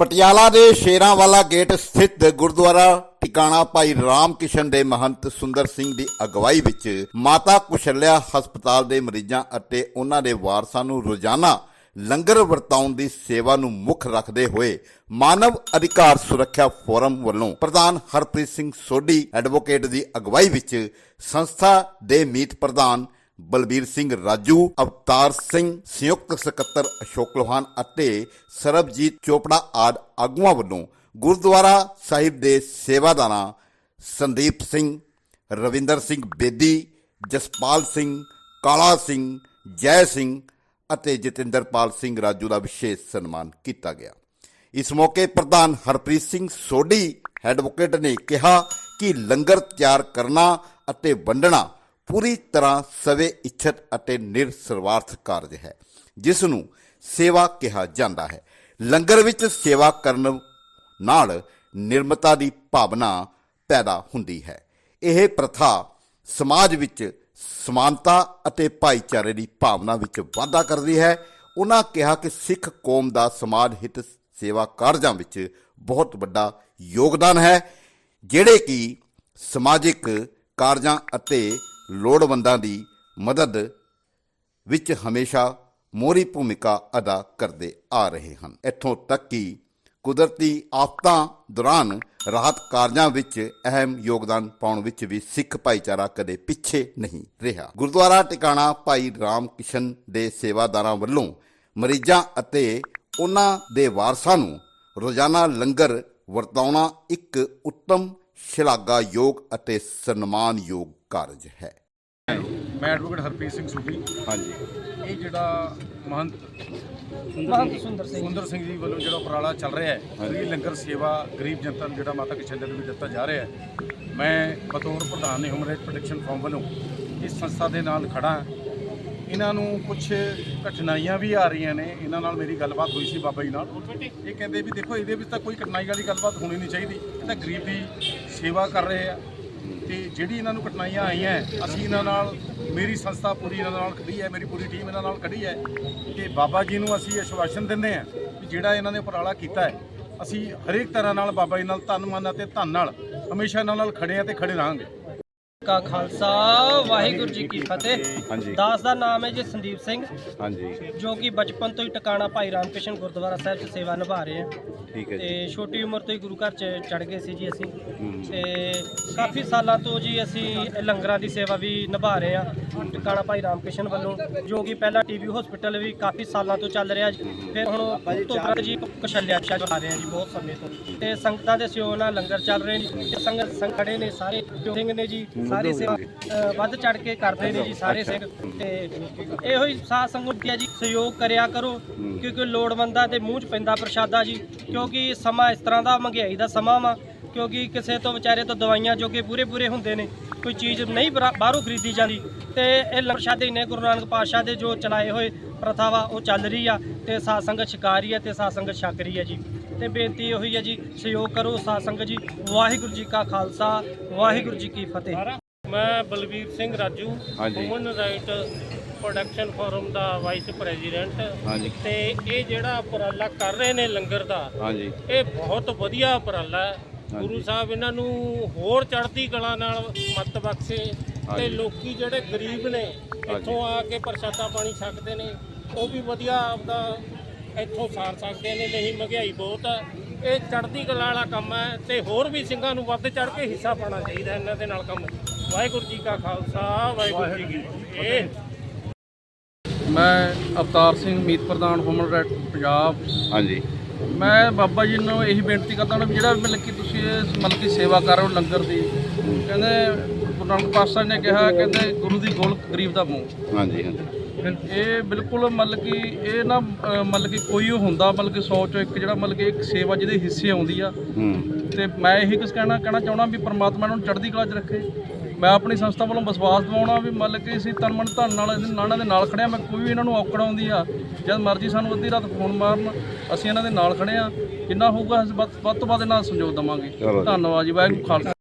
ਪਟਿਆਲਾ ਦੇ ਸ਼ੇਰਾਂਵਾਲਾ ਗੇਟ ਸਥਿਤ ਗੁਰਦੁਆਰਾ ਟਿਕਾਣਾ ਭਾਈ ਰਾਮ ਕਿਸ਼ਨ ਦੇ ਮਹੰਤ ਸੁੰਦਰ ਸਿੰਘ ਦੀ ਅਗਵਾਈ ਵਿੱਚ ਮਾਤਾ ਕੁਸ਼ਲਿਆ ਹਸਪਤਾਲ ਦੇ ਮਰੀਜ਼ਾਂ ਅਤੇ ਉਹਨਾਂ ਦੇ ਵਾਰਸਾਂ ਨੂੰ ਰੋਜ਼ਾਨਾ ਲੰਗਰ ਵਰਤਾਉਣ ਦੀ ਸੇਵਾ ਨੂੰ ਮੁੱਖ ਰੱਖਦੇ ਹੋਏ ਮਾਨਵ ਅਧਿਕਾਰ ਸੁਰੱਖਿਆ ਫੋਰਮ ਵੱਲੋਂ ਪ੍ਰਧਾਨ ਹਰਪ੍ਰੀਤ ਸਿੰਘ ਸੋਢੀ ਐਡਵੋਕੇਟ ਦੀ ਅਗਵਾਈ ਵਿੱਚ ਸੰਸਥਾ ਦੇ ਮੀਤ ਪ੍ਰਧਾਨ ਬਲਬੀਰ ਸਿੰਘ ਰਾਜੂ, ਅਵਤਾਰ ਸਿੰਘ, ਸੰਯੁਕਤ ਸਕੱਤਰ ਅਸ਼ੋਕ ਲੋਹਾਨ ਅਤੇ ਸਰਬਜੀਤ ਚੋਪੜਾ ਆਦ ਆਗੂਆਂ ਵੱਲੋਂ ਗੁਰਦੁਆਰਾ ਸਾਹਿਬ ਦੇ ਸੇਵਾਦਾਰਾਂ ਸੰਦੀਪ ਸਿੰਘ, ਰਵਿੰਦਰ ਸਿੰਘ ਬੇਦੀ, ਜਸਪਾਲ ਸਿੰਘ, ਕਾਲਾ ਸਿੰਘ, ਜੈ ਸਿੰਘ ਅਤੇ ਜਤਿੰਦਰਪਾਲ ਸਿੰਘ ਰਾਜੂ ਦਾ ਵਿਸ਼ੇਸ਼ ਸਨਮਾਨ ਕੀਤਾ ਗਿਆ। ਇਸ ਮੌਕੇ ਪ੍ਰਧਾਨ ਹਰਪ੍ਰੀਤ ਸਿੰਘ ਸੋਢੀ, ਐਡਵੋਕੇਟ ਨੇ ਕਿਹਾ ਕਿ ਲੰਗਰ ਤਿਆਰ ਕਰਨਾ ਅਤੇ ਵੰਡਣਾ ਪੂਰੀ ਤਰ੍ਹਾਂ ਸਵੇ ਇੱਛਤ ਅਤੇ ਨਿਰਸਵਾਰਥ ਕਾਰਜ ਹੈ ਜਿਸ ਨੂੰ ਸੇਵਾ ਕਿਹਾ ਜਾਂਦਾ ਹੈ। ਲੰਗਰ ਵਿੱਚ ਸੇਵਾ ਕਰਨ ਨਾਲ ਨਿਰਮਤਾ ਦੀ ਭਾਵਨਾ ਪੈਦਾ ਹੁੰਦੀ ਹੈ। ਇਹ ਪ੍ਰਥਾ ਸਮਾਜ ਵਿੱਚ ਸਮਾਨਤਾ ਅਤੇ ਭਾਈਚਾਰੇ ਦੀ ਭਾਵਨਾ ਵਿੱਚ ਵਾਧਾ ਕਰਦੀ ਹੈ। ਉਹਨਾਂ ਕਿਹਾ ਕਿ ਸਿੱਖ ਕੌਮ ਦਾ ਸਮਾਜ ਹਿੱਤ ਸੇਵਾ ਕਾਰਜਾਂ ਵਿੱਚ ਬਹੁਤ ਵੱਡਾ ਯੋਗਦਾਨ ਹੈ, ਜਿਹੜੇ ਕਿ ਸਮਾਜਿਕ ਕਾਰਜਾਂ ਅਤੇ ਲੋੜਵੰਦਾਂ ਦੀ ਮਦਦ ਵਿੱਚ ਹਮੇਸ਼ਾ ਮੋਰੀ ਭੂਮਿਕਾ ਅਦਾ ਕਰਦੇ ਆ ਰਹੇ ਹਨ। ਇੱਥੋਂ ਤੱਕ ਕਿ ਕੁਦਰਤੀ ਆਫਤਾਂ ਦੌਰਾਨ ਰਾਹਤ ਕਾਰਜਾਂ ਵਿੱਚ ਅਹਿਮ ਯੋਗਦਾਨ ਪਾਉਣ ਵਿੱਚ ਵੀ ਸਿੱਖ ਭਾਈਚਾਰਾ ਕਦੇ ਪਿੱਛੇ ਨਹੀਂ ਰਿਹਾ। ਗੁਰਦੁਆਰਾ ਟਿਕਾਣਾ ਭਾਈ ਰਾਮ ਕਿਸ਼ਨ ਦੇ ਸੇਵਾਦਾਰਾਂ ਵੱਲੋਂ ਮਰੀਜ਼ਾਂ ਅਤੇ ਉਹਨਾਂ ਦੇ ਵਾਰਸਾਂ ਨੂੰ ਰੋਜ਼ਾਨਾ ਲੰਗਰ ਵਰਤਾਉਣਾ ਇੱਕ ਉੱਤਮ ਸ਼ਲਾਘਾਯੋਗ ਅਤੇ ਸਨਮਾਨਯੋਗ ਕਾਰਜ ਹੈ। ਮੈਂ ਐਡਵੋਕੇਟ ਹਰਪ੍ਰੀਤ ਸਿੰਘ ਸੂਬੀ ਹਾਂਜੀ। ਇਹ ਜਿਹੜਾ ਮਹੰਤ ਮਹੰਤ ਸੁੰਦਰ ਸਿੰਘ ਸੁੰਦਰ ਸਿੰਘ ਜੀ ਵੱਲੋਂ ਜਿਹੜਾ ਉਪਰਾਲਾ ਚੱਲ ਰਿਹਾ ਹੈ ਫ੍ਰੀ ਲੰਗਰ ਸੇਵਾ ਗਰੀਬ ਜਨਤਾ ਨੂੰ ਜਿਹੜਾ ਮਾਤਾ ਕਿਸ਼ਨ ਦੇ ਨੂੰ ਦਿੱਤਾ ਜਾ ਰਿਹਾ ਹੈ। ਮੈਂ ਬਤੌਰ ਪ੍ਰਧਾਨ ਹਿਊਮਨ ਰਾਈਟ ਪ੍ਰੋਟੈਕਸ਼ਨ ਫੋਰਮ ਵੱਲੋਂ ਇਸ ਸੰਸਥਾ ਦੇ ਨਾਲ ਖੜਾ ਹਾਂ। ਇਹਨਾਂ ਨੂੰ ਕੁਝ ਕਠਿਨਾਈਆਂ ਵੀ ਆ ਰਹੀਆਂ ਨੇ। ਇਹਨਾਂ ਨਾਲ ਮੇਰੀ ਗੱਲਬਾਤ ਹੋਈ ਸੀ ਬਾਬਾ ਜੀ ਨਾਲ। ਇਹ ਕਹਿੰਦੇ ਵੀ ਦੇਖੋ, ਇਹਦੇ ਵਿੱਚ ਤਾਂ ਕੋਈ ਕਠਿਨਾਈ ਵਾਲੀ ਗੱਲਬਾਤ ਹੋਣੀ ਨਹੀਂ ਚਾਹੀਦੀ। ਇਹ ਤਾਂ ਗਰੀਬ ਦੀ ਸੇਵਾ ਕਰ ਰਹੇ ਆ। ਤੇ ਜਿਹੜੀ ਇਹਨਾਂ ਨੂੰ ਕਠਿਨਾਈਆਂ ਆਈਆਂ ਅਸੀਂ ਇਹਨਾਂ ਨਾਲ, ਮੇਰੀ ਸੰਸਥਾ ਪੂਰੀ ਇਹਨਾਂ ਨਾਲ ਖੜੀ ਹੈ ਮੇਰੀ ਪੂਰੀ ਟੀਮ ਇਹਨਾਂ ਨਾਲ ਖੜੀ ਹੈ ਕਿ ਬਾਬਾ ਜੀ ਨੂੰ ਅਸੀਂ ਆਸ਼ਵਾਸਨ ਦਿੰਦੇ ਹਾਂ ਕਿ ਜਿਹੜਾ ਇਹਨਾਂ ਨੇ ਉਪਰਾਲਾ ਕੀਤਾ ਹੈ ਅਸੀਂ ਹਰੇਕ ਤਰ੍ਹਾਂ ਨਾਲ ਬਾਬਾ ਜੀ ਨਾਲ ਤਨ ਮਨ ਅਤੇ ਧਨ ਨਾਲ ਹਮੇਸ਼ਾ ਇਹਨਾਂ ਨਾਲ ਖੜੇ ਹਾਂ ਤੇ ਖੜੇ ਰਹਾਂਗੇ। ਕਾ ਖਾਲਸਾ ਵਾਹਿਗੁਰੂ ਜੀ ਕੀ ਫਤਿਹ। ਹਾਂਜੀ। ਦਾਸ ਦਾ ਨਾਮ ਹੈ ਜੀ ਸੰਦੀਪ ਸਿੰਘ। ਹਾਂਜੀ। ਜੋ ਕਿ ਬਚਪਨ ਤੋਂ ਹੀ ਟਿਕਾਣਾ ਭਾਈ ਰਾਮਕ੍ਰਿਸ਼ਨ ਗੁਰਦੁਆਰਾ ਸਾਹਿਬ 'ਚ ਸੇਵਾ ਨਿਭਾ ਰਹੇ ਹਾਂ ਠੀਕ ਹੈ ਜੀ। ਤੇ ਛੋਟੀ ਉਮਰ ਤੋਂ ਹੀ ਗੁਰੂ ਘਰ 'ਚ ਚੜ ਗਏ ਸੀ ਜੀ ਅਸੀਂ। ਤੇ ਕਾਫੀ ਸਾਲਾਂ ਤੋਂ ਜੀ ਅਸੀਂ ਲੰਗਰਾਂ ਦੀ ਸੇਵਾ ਵੀ ਨਿਭਾ ਰਹੇ ਹਾਂ ਟਿਕਾਣਾ ਭਾਈ ਰਾਮਕ੍ਰਿਸ਼ਨ ਵੱਲੋਂ ਜੋ ਕਿ ਪਹਿਲਾਂ ਟੀਵੀ ਹਸਪੀਟਲ ਵੀ ਕਾਫੀ ਸਾਲਾਂ ਤੋਂ ਚੱਲ ਰਿਹਾ ਜੀ। ਫਿਰ ਹੁਣ ਅਕਤੂਬਰ ਜੀ ਕਸ਼ਲਿਆ ਸ਼ਾ ਚਲਾ ਰਹੇ ਹਾਂ ਜੀ ਬਹੁਤ ਸਮੇਂ ਤੋਂ। ਤੇ ਸੰਗਤਾਂ ਦੇ ਸਹਿਯੋਗ ਨਾਲ ਲੰਗਰ ਚੱਲ ਰਹੇ ਨੇ। ਤੇ ਸੰਗਤ ਸੰਗ ਖੜੇ ਨੇ ਸਾਰੇ ਸਿੰਘ ਨੇ ਜੀ। ਸਾਰੇ ਸੇਵਾ ਅ, ਵੱਧ ਚੜ ਕੇ ਕਰਦੇ ਨੇ ਜੀ ਸਾਰੇ ਸਿੰਘ ਤੇ ਇਹੋ ਹੀ ਸਾਧ ਸੰਗਤ ਦੀ ਜੀ ਸਹਿਯੋਗ ਕਰਿਆ ਕਰੋ ਕਿਉਂਕਿ ਲੋੜਵੰਦਾਂ ਦੇ ਮੂੰਹ 'ਚ ਪੈਂਦਾ ਪ੍ਰਸ਼ਾਦਾ ਜੀ ਕਿਉਂਕਿ ਸਮਾਂ ਇਸ ਤਰ੍ਹਾਂ ਦਾ ਮਹਿੰਗਾਈ ਦਾ ਸਮਾਂ ਵਾ ਕਿਉਂਕਿ ਕਿਸੇ ਤੋਂ ਵਿਚਾਰੇ ਤੋਂ ਦਵਾਈਆਂ ਜੋਗੇ ਪੂਰੇ ਪੂਰੇ ਹੁੰਦੇ ਨੇ ਕੋਈ ਚੀਜ਼ ਨਹੀਂ ਬਰਾ- ਬਾਹਰੋਂ ਖਰੀਦੀ ਜਾਂਦੀ। ਤੇ ਇਹ ਲੰਗਰ ਪ੍ਰਸ਼ਾਦੇ ਨੇ ਗੁਰੂ ਨਾਨਕ ਪਾਤਸ਼ਾਹ ਦੇ ਜੋ ਚਲਾਏ ਹੋਏ ਪ੍ਰਥਾ ਵਾ ਉਹ ਚੱਲ ਰਹੀ ਆ ਤੇ ਸਾਧ ਸੰਗਤ ਰਹੀ ਹੈ ਤੇ ਸਾਧ ਸੰਗਤ ਛਕ ਰਹੀ ਹੈ ਜੀ। ਤੇ ਬੇਨਤੀ ਉਹੀ ਹੈ ਜੀ ਸਹਿਯੋਗ ਕਰੋ ਸਾਧ ਸੰਗਤ ਜੀ ਵਾਹਿਗੁਰੂ ਜੀ ਕਾ ਖਾਲਸਾ ਵਾਹਿਗੁਰੂ ਜੀ ਕੀ ਫਤਿਹ। ਮੈਂ ਬਲਵੀਰ ਸਿੰਘ ਰਾਜੂ ਹਾਂਜੀ। ਹਿਊਮਨ ਰਾਈਟ ਪ੍ਰੋਡਕਸ਼ਨ ਫੋਰਮ ਦਾ ਵਾਈਸ ਪ੍ਰੈਜ਼ੀਡੈਂਟ ਹਾਂਜੀ। ਤੇ ਇਹ ਜਿਹੜਾ ਉਪਰਾਲਾ ਕਰ ਰਹੇ ਨੇ ਲੰਗਰ ਦਾ ਹਾਂਜੀ। ਇਹ ਬਹੁਤ ਵਧੀਆ ਉਪਰਾਲਾ ਹੈ। ਗੁਰੂ ਸਾਹਿਬ ਇਹਨਾਂ ਨੂੰ ਹੋਰ ਚੜ੍ਹਦੀ ਕਲਾ ਨਾਲ ਮੱਤ ਬਖਸ਼ੇ ਤੇ ਹਾਂਜੀ। ਲੋਕੀ ਜਿਹੜੇ ਗਰੀਬ ਨੇ ਇੱਥੋਂ ਆ ਕੇ ਪ੍ਰਸ਼ਾਦਾ ਪਾਣੀ ਛਕਦੇ ਨੇ ਉਹ ਵੀ ਵਧੀਆ ਆਪਦਾ ਇੱਥੋਂ ਸਾਰ ਸਕਦੇ ਨੇ ਨਹੀਂ ਮਹਿੰਗਾਈ ਬਹੁਤ ਹੈ। ਇਹ ਚੜ੍ਹਦੀ ਕਲਾ ਵਾਲਾ ਕੰਮ ਹੈ ਤੇ ਹੋਰ ਵੀ ਸਿੰਘਾਂ ਨੂੰ ਵੱਧ ਚੜ੍ਹ ਕੇ ਹਿੱਸਾ ਪਾਉਣਾ ਚਾਹੀਦਾ ਇਹਨਾਂ ਦੇ ਨਾਲ ਕੰਮ। ਵਾਹਿਗੁਰੂ ਜੀ ਕਾ ਖਾਲਸਾ ਵਾਹਿਗੁਰੂ ਜੀ ਕੀ ਫਤਿਹ। ਮੈਂ ਅਵਤਾਰ ਸਿੰਘ ਮੀਤ ਪ੍ਰਧਾਨ ਹਿਊਮਨ ਰਾਈਟ ਪੰਜਾਬ। ਹਾਂਜੀ। ਮੈਂ ਬਾਬਾ ਜੀ ਨੂੰ ਇਹੀ ਬੇਨਤੀ ਕਰਦਾ ਹਾਂ ਵੀ ਜਿਹੜਾ ਮਤਲਬ ਕਿ ਤੁਸੀਂ ਇਹ ਮਤਲਬ ਕਿ ਸੇਵਾ ਕਰ ਰਹੇ ਹੋ ਲੰਗਰ ਦੀ ਕਹਿੰਦੇ ਗੁਰੂ ਨਾਨਕ ਪਾਤਸ਼ਾਹ ਨੇ ਕਿਹਾ ਕਹਿੰਦੇ ਗੁਰੂ ਦੀ ਗੋਲ ਗਰੀਬ ਦਾ ਮੂੰਹ। ਹਾਂਜੀ ਹਾਂਜੀ। ਇਹ ਬਿਲਕੁਲ ਮਤਲਬ ਕਿ ਇਹ ਨਾ ਅਹ, ਮਤਲਬ ਕਿ ਕੋਈ ਉਹ ਹੁੰਦਾ ਮਤਲਬ ਕਿ 100 ਚੋਂ ਇੱਕ ਜਿਹੜਾ ਮਤਲਬ ਕਿ ਇੱਕ ਸੇਵਾ ਜਿਹਦੇ ਹਿੱਸੇ ਆਉਂਦੀ ਆ। ਹੂੰ। ਤੇ ਮੈਂ ਇਹੀ ਕੁਝ ਕਹਿਣਾ ਕਹਿਣਾ ਚਾਹਣਾ ਵੀ ਪ੍ਰਮਾਤਮਾ ਨੂੰ ਚੜ੍ਹਦੀ ਕਲਾ 'ਚ ਰੱਖੇ। ਮੈਂ ਆਪਣੀ ਸੰਸਥਾ ਵੱਲੋਂ ਵਿਸ਼ਵਾਸ ਦਿਵਾਉਣਾ ਵੀ ਮਤਲਬ ਕਿ ਅਸੀਂ ਤਨ ਮਨ ਧਨ ਨਾਲ ਇਹਨਾਂ ਨਾਨਾਂ ਦੇ ਨਾਲ ਖੜੇ ਆ। ਮੈਂ ਕੋਈ ਵੀ ਇਹਨਾਂ ਨੂੰ ਔਕੜ ਆਉਂਦੀ ਆ ਜਦ ਮਰਜ਼ੀ ਸਾਨੂੰ ਅੱਧੀ ਰਾਤ ਫੋਨ ਮਾਰਨ ਅਸੀਂ ਇਹਨਾਂ ਦੇ ਨਾਲ ਖੜੇ ਆ। ਜਿੰਨਾ ਹੋਊਗਾ ਅਸੀਂ ਵੱਧ ਵੱਧ ਤੋਂ ਵੱਧ ਇਹਨਾਂ ਦਾ ਸਹਿਯੋਗ ਦੇਵਾਂਗੇ। ਧੰਨਵਾਦ ਜੀ ਵਾਹਿਗੁਰੂ ਖਾਲਸਾ।